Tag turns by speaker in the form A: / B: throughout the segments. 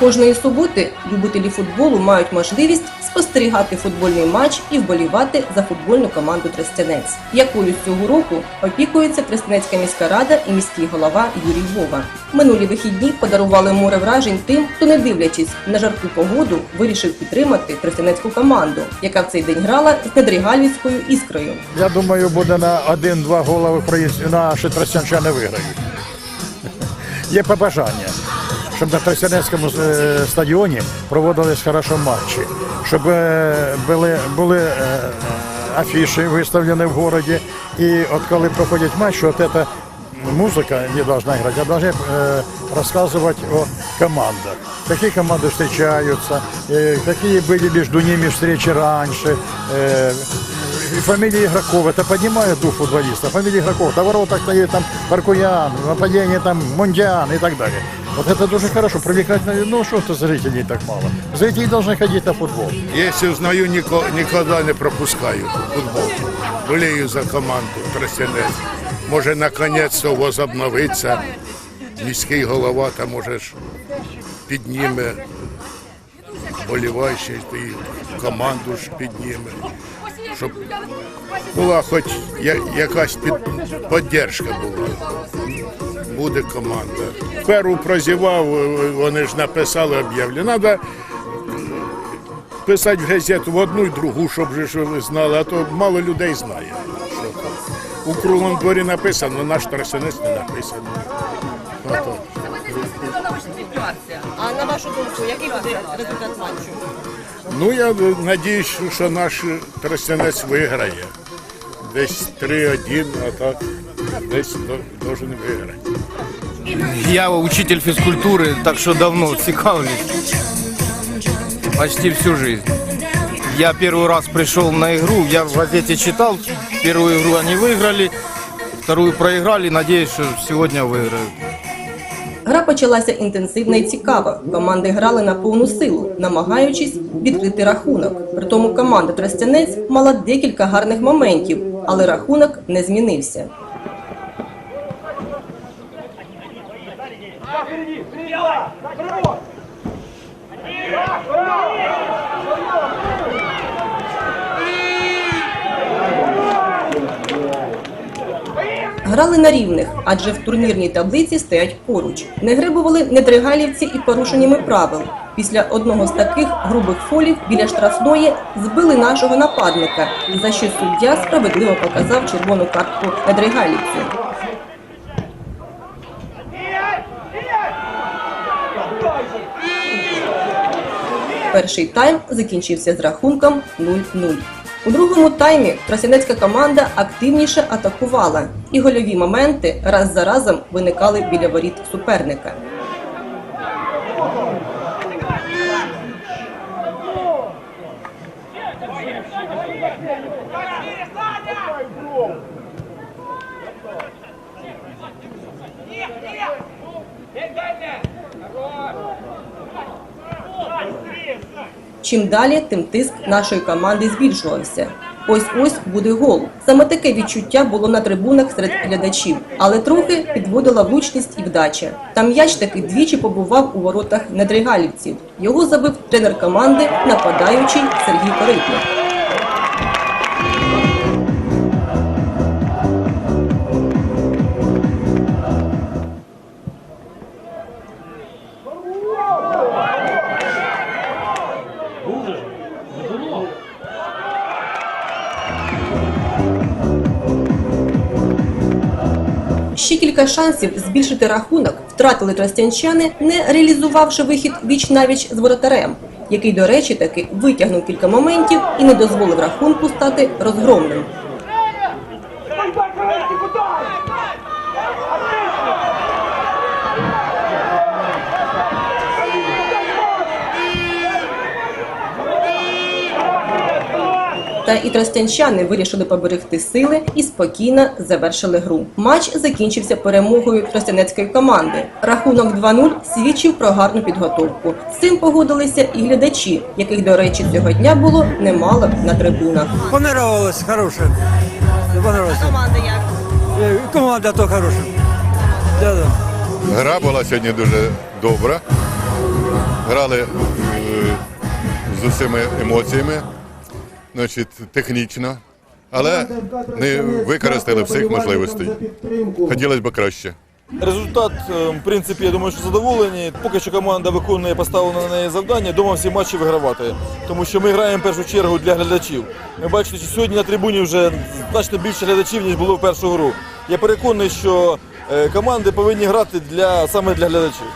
A: Кожної суботи любителі футболу мають можливість спостерігати футбольний матч і вболівати за футбольну команду Тростянець, якою цього року опікується Тростянецька міська рада і міський голова Юрій Вова. Минулі вихідні подарували море вражень тим, хто не дивлячись на жарку погоду, вирішив підтримати Тростянецьку команду, яка в цей день грала з Недригальвівською іскрою.
B: Я думаю, буде на один-два голови проїзд- наші тростянчани виграють. Є побажання, щоб на Тростянецькому е, стадіоні проводились хорошо матчі, щоб е, були, були е, афіші виставлені в городі. І от коли проходять матчі, от ця музика не должна играть, а должны э, рассказывать о командах. Какие команды встречаются, э, какие были между ними встречи раньше, э, и фамилии игроков, это поднимает дух футболиста. Фамилии игроков, на воротах стоит там Паркуян, в нападении там Мундиан и так далее. Вот это дуже хорошо, привлекать, ну что-то зрителей так мало. Зрители должны ходить на футбол.
C: Якщо знаю, ніко- ніколи не пропускаю футбол. Болею за команду Тростянець. Може, наконець-то возобновиться. Міський голова там може підніме боліваючих і команду ж підніме. Щоб була хоч якась під, підтримка була. Буде команда. Перу прозівав, вони ж написали об'явлення. Треба писати в газету в одну і другу, щоб ви знали, а то мало людей знає. Що. У круглому дворі написано, наш трасянець не написано.
A: А на вашу думку, який буде результат матчу?
C: Ну, я надіюсь, що наш трасянець виграє. Десь 3-1, а так десь до- должен виграти.
D: Я учитель физкультуры, так что давно цікавлюсь. Почти всю жизнь. Я первый раз пришел на игру, я в газете читал, первую игру они выиграли, вторую проиграли, надеюсь, что сегодня выиграют.
A: Гра почалася інтенсивно і цікаво. Команди грали на повну силу, намагаючись відкрити рахунок. При тому команда Тростянець мала декілька гарних моментів, але рахунок не змінився. Грали на рівних, адже в турнірній таблиці стоять поруч. Не гребували недригалівці і порушеннями правил. Після одного з таких грубих фолів біля штрафної збили нашого нападника, за що суддя справедливо показав червону картку недригалівцю. Перший тайм закінчився з рахунком 0-0. У другому таймі тростянецька команда активніше атакувала, і гольові моменти раз за разом виникали біля воріт суперника. Чим далі, тим тиск нашої команди збільшувався. Ось ось буде гол. Саме таке відчуття було на трибунах серед глядачів, але трохи підводила влучність і вдача. Там м'яч таки двічі побував у воротах недригалівців. Його забив тренер команди, нападаючий Сергій Коритник. Ще кілька шансів збільшити рахунок втратили тростянчани, не реалізувавши вихід віч навіч з воротарем, який, до речі, таки витягнув кілька моментів і не дозволив рахунку стати розгромним. Та і тростянчани вирішили поберегти сили і спокійно завершили гру. Матч закінчився перемогою тростянецької команди. Рахунок 2-0 свідчив про гарну підготовку. З цим погодилися і глядачі, яких, до речі, цього дня було немало на трибунах.
E: Понравилось. Понравилось.
A: Команда як?
E: Э, Команда то. Да, да.
F: Гра була сьогодні дуже добра. грали е, з усіма емоціями, значить, технічно, але не використали всіх можливостей. Хотілося б краще.
G: Результат, е, в принципі, я думаю, що задоволені. Поки що команда виконує поставлене на неї завдання, дома всі матчі вигравати. Тому що ми граємо в першу чергу для глядачів. Ми бачите, що сьогодні на трибуні вже значно більше глядачів, ніж було в першу гру. Я переконаний, що е, команди повинні грати для, саме для глядачів.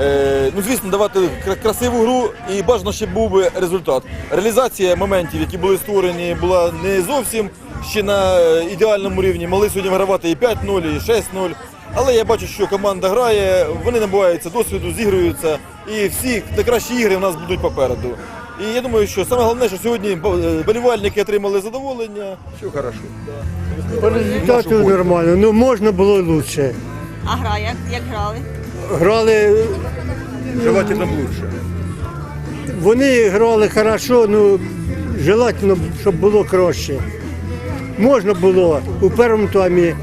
G: Е, ну, звісно, давати красиву гру і бажано, щоб був би результат. Реалізація моментів, які були створені, була не зовсім ще на е, ідеальному рівні. Могли сьогодні вигравати і 5-0, і 6-0. Але я бачу, що команда грає, вони набуваються досвіду, зігруються, і всі найкращі ігри в нас будуть попереду. І я думаю, що саме головне, що сьогодні е, болівальники отримали задоволення. Все хорошо.
H: По результату нормально, ну можна було краще.
I: А гра як, як грали?
H: Грали,
B: Желательно лучше.
H: вони грали хорошо, ну желательно, щоб було краще. Можна було у першому таймі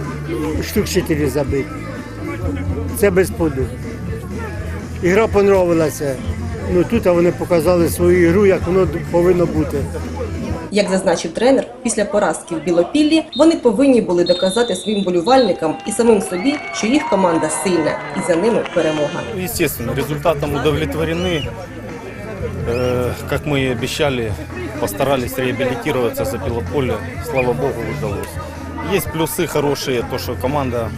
H: штук 4 забити. Це без поду. Ігра понравилася. Ну тут вони показали свою ігру, як воно повинно бути.
A: Як зазначив тренер, після поразки в Білопіллі вони повинні були доказати своїм болівальникам і самим собі, що їх команда сильна і за ними перемога.
J: Естественно, результатом удовлетворены. Э, Как мы и обещали, постарались реабилитироваться за Белополе. Слава богу, удалось. Есть плюсы хорошие, то, что команда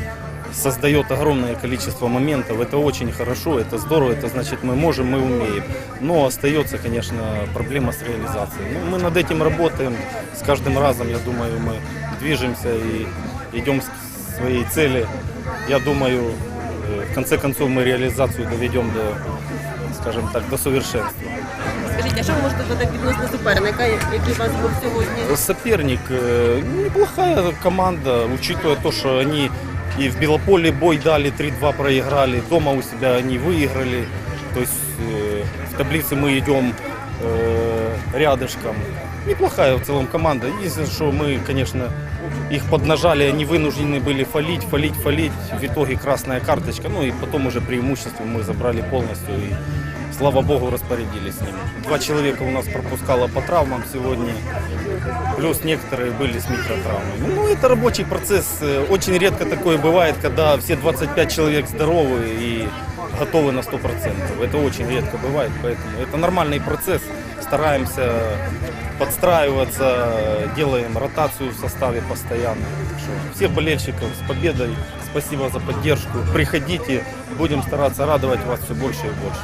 J: создает огромное количество моментов. Это очень хорошо, это здорово, это значит мы можем, мы умеем. Но остается, конечно, проблема с реализацией. Ну, мы над этим работаем. С каждым разом, я думаю, мы движемся и идем к своей цели. Я думаю, э, в конце концов мы реализацию доведем до, скажем так, до совершенства.
I: Скажіть, а що ви можете додати відносно суперника, який у вас був сьогодні?
J: Соперник э, неплохая команда, учитывая то, что они и в Белополе бой дали, 3-2 проиграли, дома у себя они выиграли. То есть э, в таблице мы идем э, рядышком. Неплохая в целом команда. Единственное, что мы, конечно, их поднажали, они вынуждены были фалить, фалить, фалить. В итоге красная карточка. Ну и потом уже преимущество мы забрали полностью. И слава богу, распорядились с ним. Два человека у нас пропускало по травмам сегодня. Плюс некоторые были с микротравмами. Ну, это рабочий процесс. Э, Очень редко такое бывает, когда все 25 человек здоровы и готовы на 100%. Это очень редко бывает, поэтому это нормальный процесс. Стараемся подстраиваться, делаем ротацию в составе постоянно. Всех болельщиков с победой, спасибо за поддержку. Приходите, будем стараться радовать вас все больше и больше.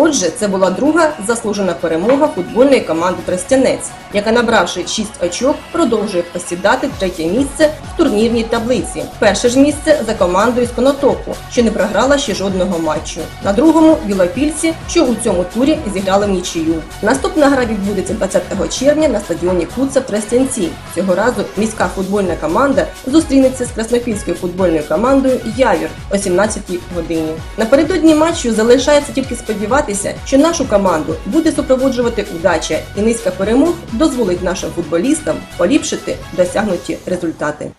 A: Отже, це була друга заслужена перемога футбольної команди Тростянець, яка, набравши 6 очок, продовжує посідати третє місце в турнірній таблиці. Перше ж місце за командою з Конотопу, що не програла ще жодного матчу. На другому білопільці, що у цьому турі зіграли нічию. Наступна гра відбудеться 20 червня на стадіоні Куца в Тростянці. Цього разу міська футбольна команда зустрінеться з краснопільською футбольною командою Явір о 17-й годині. Напередодні матчу залишається тільки сподіватися, що нашу команду буде супроводжувати удача і низка перемог дозволить нашим футболістам поліпшити досягнуті результати.